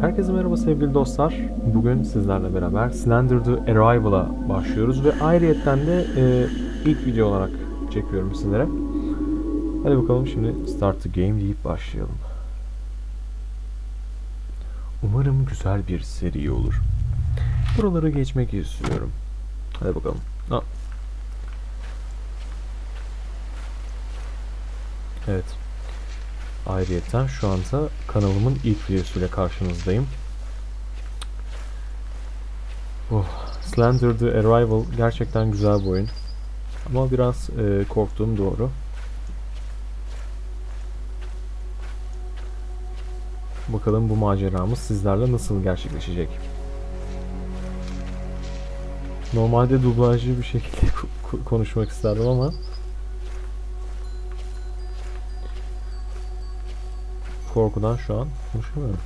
Herkese merhaba sevgili dostlar. Bugün sizlerle beraber Slender the Arrival'a başlıyoruz ve ayrıyetten de e, ilk video olarak çekiyorum sizlere. Hadi bakalım şimdi Start the Game deyip başlayalım. Umarım güzel bir seri olur. Buraları geçmek istiyorum. Hadi bakalım. Ha. Evet. Ayrıyeten şu anda kanalımın ilk videosuyla karşınızdayım. Oh, Slender the Arrival gerçekten güzel bir oyun. Ama biraz e, korktuğum doğru. Bakalım bu maceramız sizlerle nasıl gerçekleşecek. Normalde dublajlı bir şekilde ko- konuşmak isterdim ama korkudan şu an konuşamıyorum.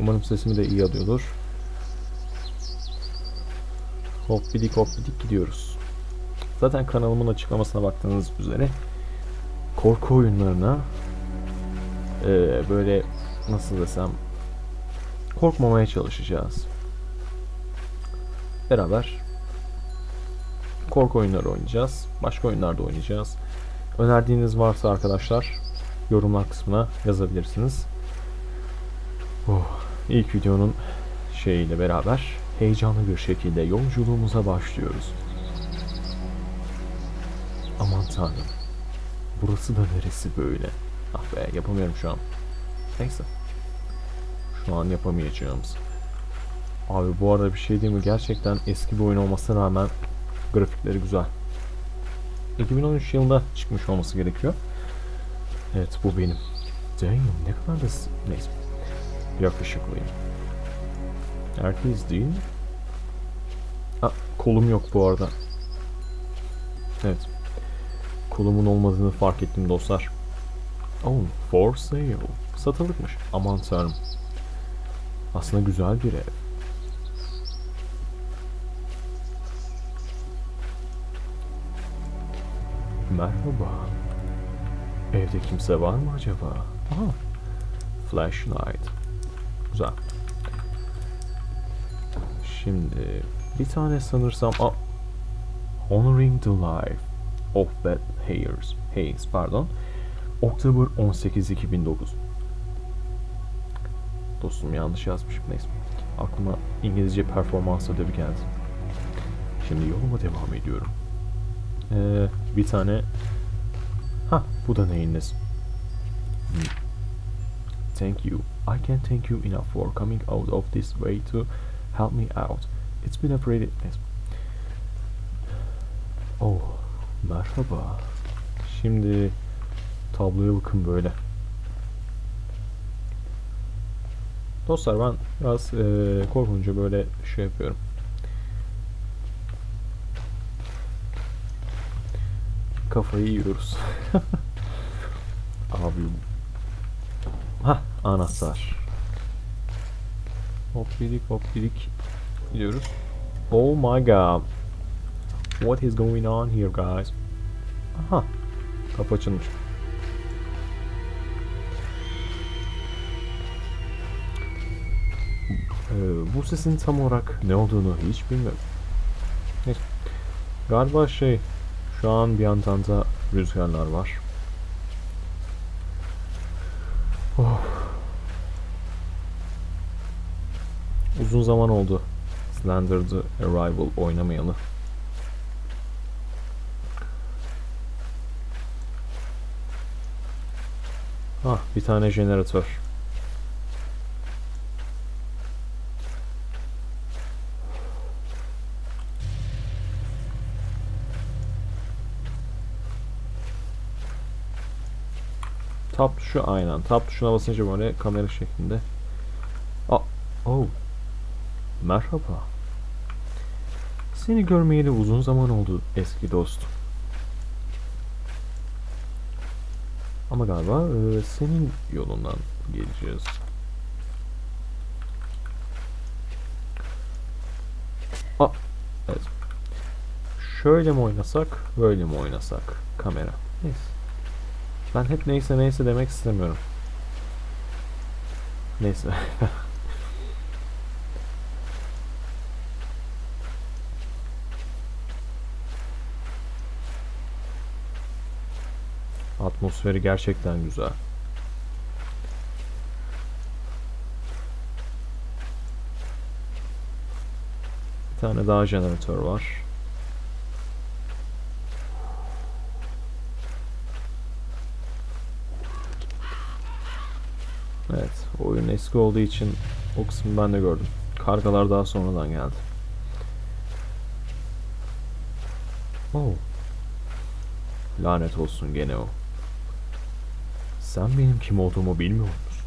Umarım sesimi de iyi alıyordur. Hop bidik hop bidik gidiyoruz. Zaten kanalımın açıklamasına baktığınız üzere korku oyunlarına eee, böyle nasıl desem korkmamaya çalışacağız. Beraber korku oyunları oynayacağız. Başka oyunlar da oynayacağız. Önerdiğiniz varsa arkadaşlar yorumlar kısmına yazabilirsiniz. Oh, ilk videonun şeyiyle beraber heyecanlı bir şekilde yolculuğumuza başlıyoruz. Aman tanrım. Burası da neresi böyle? Ah be yapamıyorum şu an. Neyse. Şu an yapamayacağımız. Abi bu arada bir şey değil mi? Gerçekten eski bir oyun olmasına rağmen grafikleri güzel. 2013 yılında çıkmış olması gerekiyor. Evet bu benim. Damn ne kadar da neyse. Yakışıklıyım. Herkes değil mi? Ha, kolum yok bu arada. Evet. Kolumun olmadığını fark ettim dostlar. Oh, for sale. Satılıkmış. Aman tanrım. Aslında güzel bir ev. Merhaba. Evde kimse var mı acaba? Aha. Flashlight. Güzel. Şimdi bir tane sanırsam Aa, Honoring the Life of Beth Hayes. Hayes pardon. Oktober 18 2009. Dostum yanlış yazmışım neyse. Aklıma İngilizce performans ödevi geldi. Şimdi yoluma devam ediyorum. Ee, bir tane Ha, bu da neyin nesi? Hmm. Thank you. I can't thank you enough for coming out of this way to help me out. It's been a pretty... Oh, merhaba. Şimdi tabloya bakın böyle. Dostlar ben biraz eee korkunca böyle şey yapıyorum. Kafayı yiyoruz. Abi. Ha anahtar. Hop bidik hop bidik gidiyoruz. Oh my god. What is going on here guys? Aha. Kapı açılmış. Ee, bu sesin tam olarak ne olduğunu hiç bilmiyorum. Neyse. Galiba şey şu an bir yandan da rüzgarlar var. Oh. Uzun zaman oldu Slender the Arrival oynamayalı. Ah bir tane jeneratör. Tab tuşu aynen. Tab tuşuna basınca böyle kamera şeklinde. Aa, oh. Merhaba. Seni görmeyeli uzun zaman oldu eski dostum. Ama galiba e, senin yolundan geleceğiz. Aa, evet. Şöyle mi oynasak, böyle mi oynasak? Kamera. Neyse. Ben hep neyse neyse demek istemiyorum. Neyse. Atmosferi gerçekten güzel. Bir tane daha jeneratör var. Evet, oyun eski olduğu için o kısmı ben de gördüm. Kargalar daha sonradan geldi. Oh. Lanet olsun gene o. Sen benim kim olduğumu bilmiyor musun?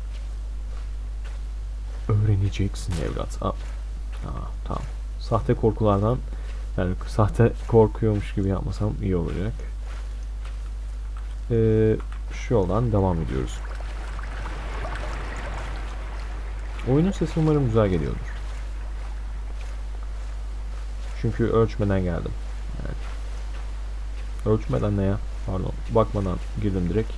Öğreneceksin evlat. Aa, aa, tamam. Sahte korkulardan yani sahte korkuyormuş gibi yapmasam iyi olacak. Ee, şu yoldan devam ediyoruz. Oyunun sesi umarım güzel geliyordur. Çünkü ölçmeden geldim. Yani ölçmeden ne ya? Pardon. Bakmadan girdim direkt.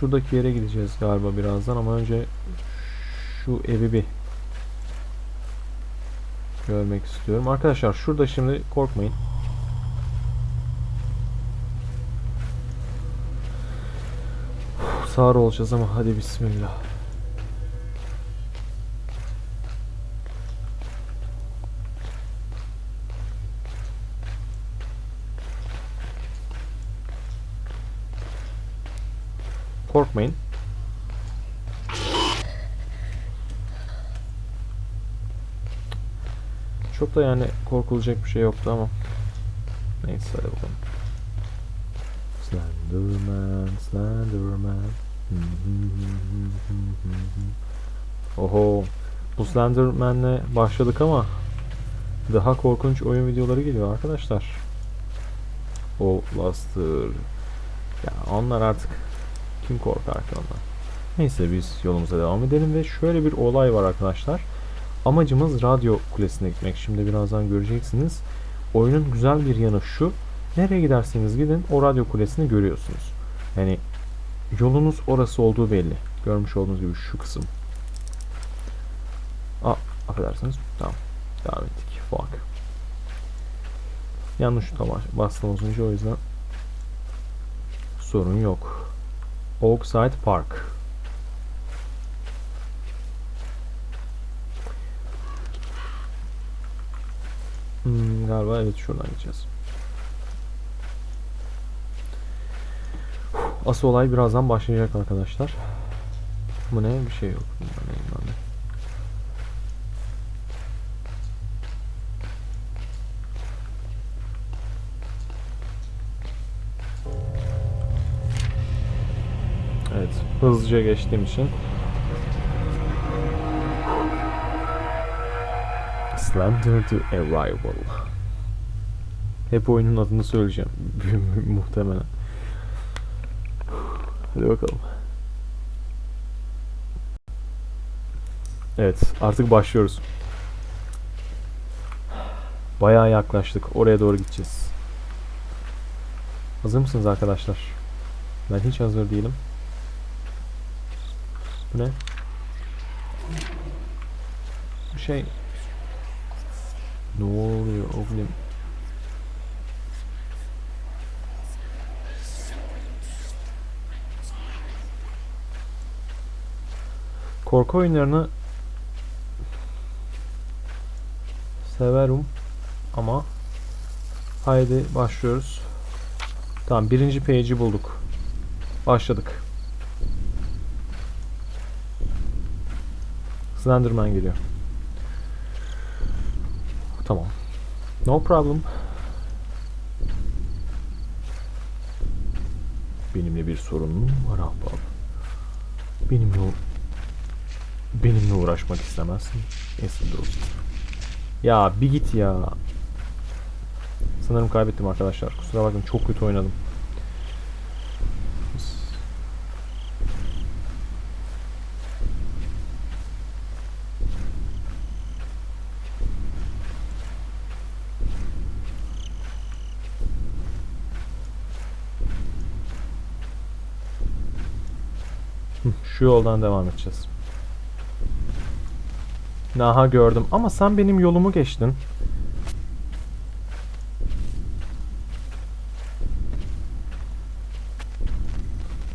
Şuradaki yere gideceğiz galiba birazdan ama önce şu evi bir görmek istiyorum. Arkadaşlar şurada şimdi korkmayın. Sağır olacağız ama hadi bismillah. Korkmayın. Çok da yani korkulacak bir şey yoktu ama. Neyse hadi bakalım. Slenderman, Slenderman. Oho. Bu Slenderman'le başladık ama daha korkunç oyun videoları geliyor arkadaşlar. O Buster. Ya onlar artık kim korkar ki ondan. Neyse biz yolumuza devam edelim ve şöyle bir olay var arkadaşlar. Amacımız radyo kulesine gitmek. Şimdi birazdan göreceksiniz. Oyunun güzel bir yanı şu. Nereye giderseniz gidin o radyo kulesini görüyorsunuz. Yani yolunuz orası olduğu belli. Görmüş olduğunuz gibi şu kısım. Aa, affedersiniz. Tamam. Devam ettik. Fuck. Yanlış tuşa bastım az o yüzden sorun yok. Oakside Park. Hmm, galiba evet şuradan gideceğiz. Asıl olay birazdan başlayacak arkadaşlar. Bu ne? Bir şey yok. Bunlar ne? Ne? Evet. Hızlıca geçtiğim için. Slender to Arrival. Hep oyunun adını söyleyeceğim. Muhtemelen. Hadi bakalım. Evet, artık başlıyoruz. Bayağı yaklaştık. Oraya doğru gideceğiz. Hazır mısınız arkadaşlar? Ben hiç hazır değilim. Bu ne? Bir şey... Ne oluyor oğlum? Korku oyunlarını severim ama haydi başlıyoruz. Tamam birinci page'i bulduk. Başladık. Slenderman geliyor. Tamam. No problem. Benimle bir sorunun var ahbap. Benimle benimle uğraşmak istemezsin. Esin dostum. Ya bir git ya. Sanırım kaybettim arkadaşlar. Kusura bakmayın çok kötü oynadım. Şu yoldan devam edeceğiz. Naha gördüm ama sen benim yolumu geçtin.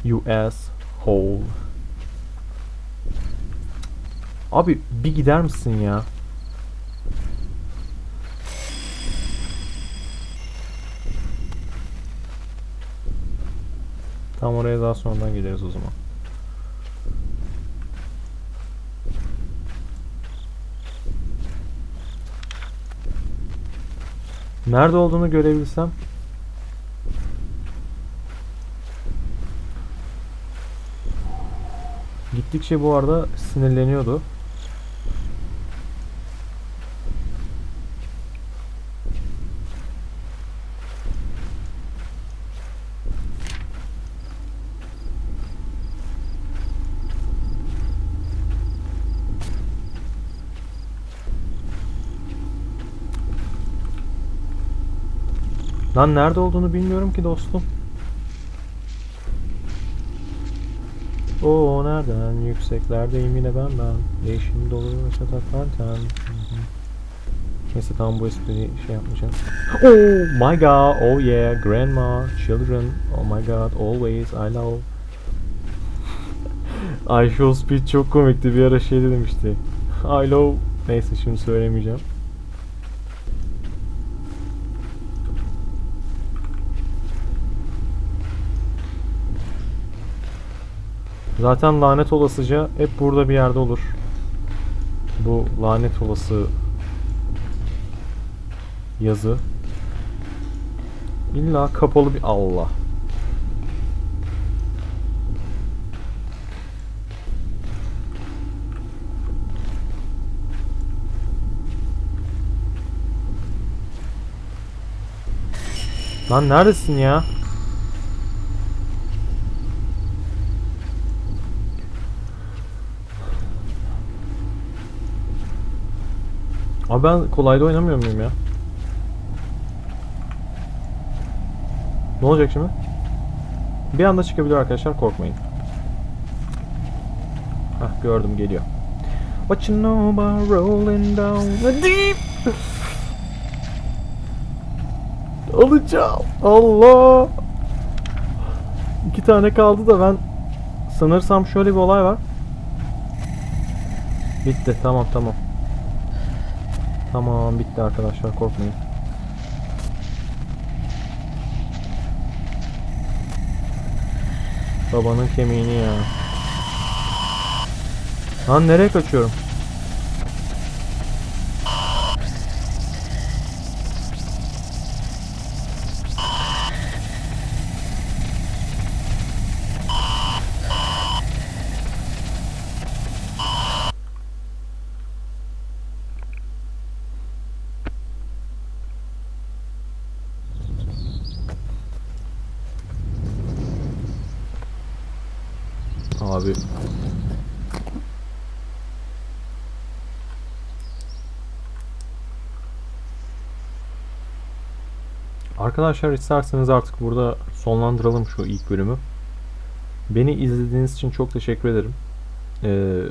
US hole. Abi bir gider misin ya? Tam oraya daha sonradan gideriz o zaman. Nerede olduğunu görebilsem. Gittikçe bu arada sinirleniyordu. Lan nerede olduğunu bilmiyorum ki dostum. O nereden? Yükseklerdeyim yine ben ben. Değişim dolu hı. Neyse tamam bu espriyi şey yapmayacağım. Oh my god oh yeah grandma children oh my god always I love. I show speed çok komikti. Bir ara şey demişti. I love. Neyse şimdi söylemeyeceğim Zaten lanet olasıca hep burada bir yerde olur. Bu lanet olası yazı. İlla kapalı bir Allah. Lan neredesin ya? Abi ben kolayda oynamıyor muyum ya? Ne olacak şimdi? Bir anda çıkabilir arkadaşlar korkmayın. Hah gördüm geliyor. What you know about rolling down the deep? Alacağım. Allah. İki tane kaldı da ben sanırsam şöyle bir olay var. Bitti tamam tamam. Tamam bitti arkadaşlar korkmayın. Babanın kemiğini ya. Lan nereye kaçıyorum? Abi. Arkadaşlar isterseniz artık burada sonlandıralım şu ilk bölümü. Beni izlediğiniz için çok teşekkür ederim. Ee,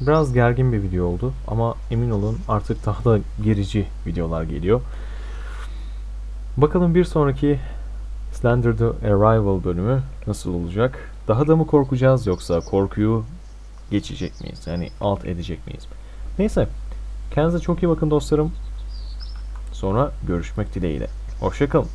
biraz gergin bir video oldu ama emin olun artık daha da gerici videolar geliyor. Bakalım bir sonraki Slender the Arrival bölümü nasıl olacak? Daha da mı korkacağız yoksa korkuyu geçecek miyiz? Yani alt edecek miyiz? Neyse. Kendinize çok iyi bakın dostlarım. Sonra görüşmek dileğiyle. Hoşçakalın.